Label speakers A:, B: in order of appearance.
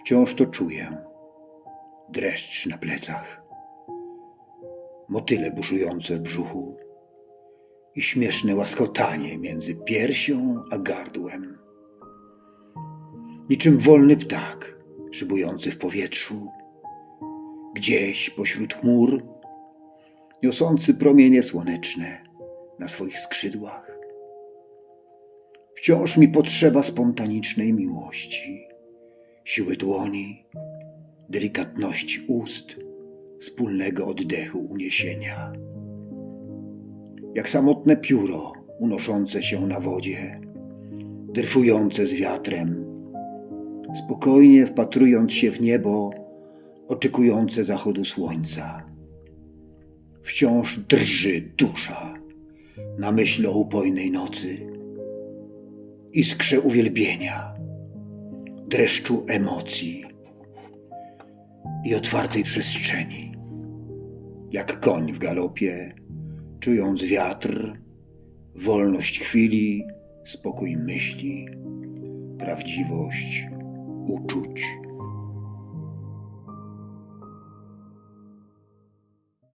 A: Wciąż to czuję. Dreszcz na plecach, motyle buszujące w brzuchu i śmieszne łaskotanie między piersią a gardłem. Niczym wolny ptak szybujący w powietrzu, gdzieś pośród chmur, niosący promienie słoneczne na swoich skrzydłach. Wciąż mi potrzeba spontanicznej miłości, siły dłoni, delikatności ust, wspólnego oddechu uniesienia. Jak samotne pióro unoszące się na wodzie, dryfujące z wiatrem, spokojnie wpatrując się w niebo, oczekujące zachodu słońca. Wciąż drży dusza na myśl o upojnej nocy, iskrze uwielbienia, dreszczu emocji i otwartej przestrzeni. Jak koń w galopie, czując wiatr, wolność chwili, spokój myśli, prawdziwość uczuć.